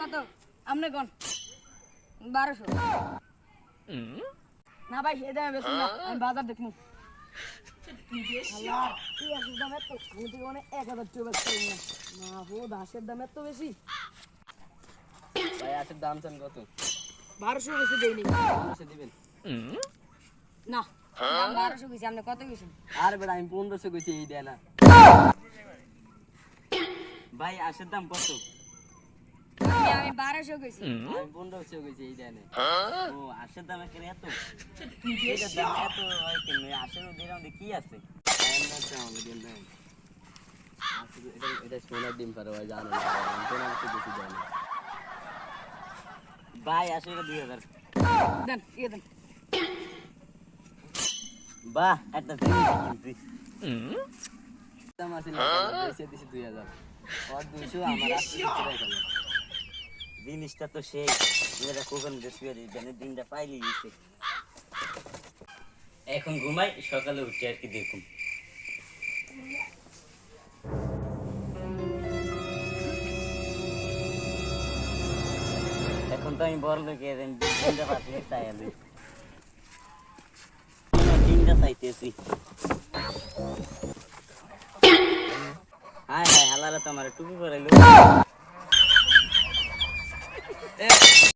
কত? আপনি কোন? বারোশো। না ভাই সে দামে বেশি না আমি বাজার দেখব আল্লাহ, এই হাঁসের দাম এত আমি থেকে এক হাজার টাকা না। না হো দাম এত বেশি। ভাই আশের দাম চান কত? বারোশো বেশি দেয়নি পনেরোশো দিবেন। না বারোশো গেছি আপনি কত গেছেন আর বেড়া আমি পনেরোশো কইছি এই দেয় না। ভাই আশের দাম কত? আমি আমি বারোশো গেছি আমি পনেরোশো কইছি এই দেয় ও আশের দাম এখানে এত। এত হয় কেন কি আছে? এটা- এটা সোনার ডিম পারে ভাই জানো না আমি পনেরোশো কইছি দেয় না ভাই আসে এটা দুই হাজার। দেন ইয়ে দেন। বাহ একটা দাম আছে না পয়সা দিছি দুই হাজার। ওর দুইশো আমার আসছে সত্তর এক হাজার জিনিসটা তো সেই। মেয়েরা কখন শুয়ে দিনটা পাইলি গেছে এখন ঘুমাই সকালে উঠে আর কি দেখুন। এখন তো আমি বড় লোক দিনটা পাঠিয়ে চাই আমি। দিনটা চাইতেছি। হায় হায় হালারা তো আমার টুপি পরাইলো। Yeah.